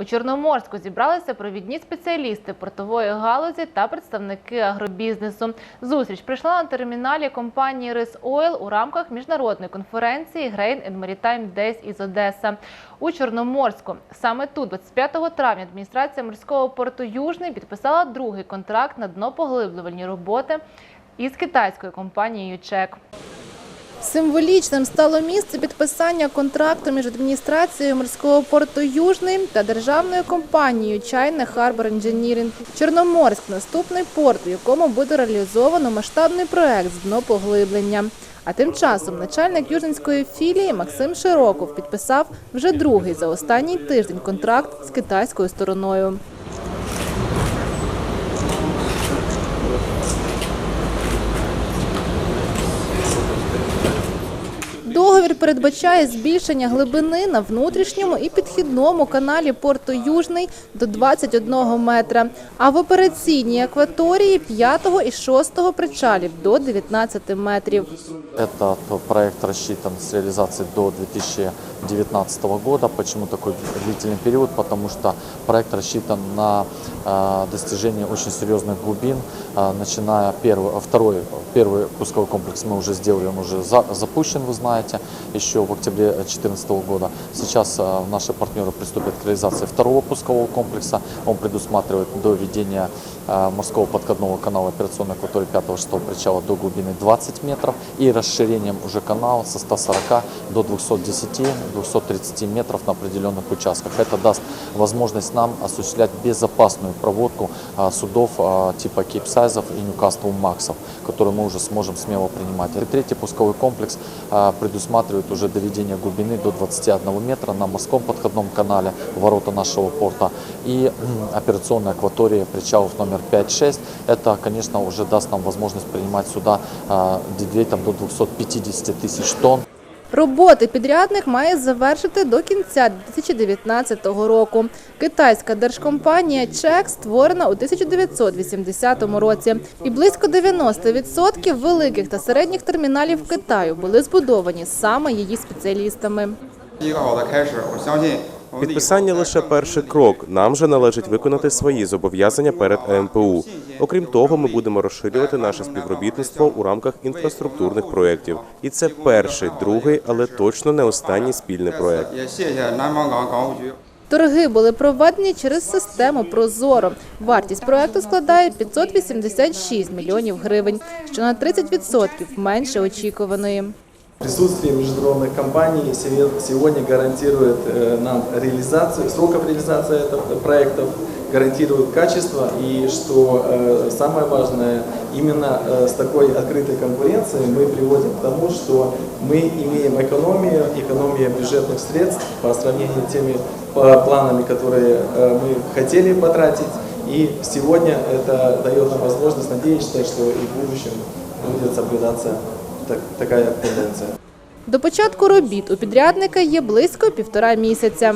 У Чорноморську зібралися провідні спеціалісти портової галузі та представники агробізнесу. Зустріч прийшла на терміналі компанії Рис Ойл у рамках міжнародної конференції Grain and Maritime Days із Одеса. У Чорноморську саме тут, 25 травня, адміністрація морського порту Южний підписала другий контракт на днопоглиблювальні роботи із китайською компанією ЧЕК. Символічним стало місце підписання контракту між адміністрацією морського порту Южний та державною компанією China Harbor Engineering. Чорноморськ наступний порт, у якому буде реалізовано масштабний проект з днопоглиблення. А тим часом начальник южненської філії Максим Широков підписав вже другий за останній тиждень контракт з китайською стороною. Договір передбачає збільшення глибини на внутрішньому і підхідному каналі порту Южний до 21 метра, а в операційній акваторії 5 і 6 причалів до 19 метрів. Этот проект рассчитан с реализацией до 2019 года. Почему такой длительный период? Потому что проект рассчитан на э, достижение очень серьезных глубин, э, начиная первый, а второй, первый пусковой комплекс мы уже сделали, он уже за- запущен, вы знаете, Еще в октябре 2014 года. Сейчас э, наши партнеры приступят к реализации второго пускового комплекса. Он предусматривает доведение э, морского подкатного канала операционной акватории 5-6 причала до глубины 20 метров и расширением уже канала со 140 до 210-230 метров на определенных участках. Это даст возможность нам осуществлять безопасную проводку а, судов типа кейпсайзов и Ньюкасл Максов, которые мы уже сможем смело принимать. И третий пусковой комплекс а, предусматривает уже доведение глубины до 21 метра на морском подходном канале ворота нашего порта и м, операционной акватории причалов номер 5-6. Это, конечно, уже даст нам возможность принимать сюда а, дедвейтом до 250 тысяч тонн. Роботи підрядник має завершити до кінця 2019 року. Китайська держкомпанія ЧЕК створена у 1980 році. І близько 90% великих та середніх терміналів Китаю були збудовані саме її спеціалістами. Підписання лише перший крок. Нам же належить виконати свої зобов'язання перед МПУ. Окрім того, ми будемо розширювати наше співробітництво у рамках інфраструктурних проєктів. І це перший, другий, але точно не останній спільний проєкт. Торги були проведені через систему Прозоро. Вартість проекту складає 586 мільйонів гривень, що на 30% менше очікуваної. Присутствие международных компаний сегодня гарантирует э, нам реализацию, сроков реализации этого проектов, гарантирует качество и, что э, самое важное, именно э, с такой открытой конкуренцией мы приводим к тому, что мы имеем экономию, экономию бюджетных средств по сравнению с теми планами, которые мы хотели потратить. И сегодня это дает нам возможность надеяться, что и в будущем будет соблюдаться так- така тенденція. До початку робіт у підрядника є близько півтора місяця.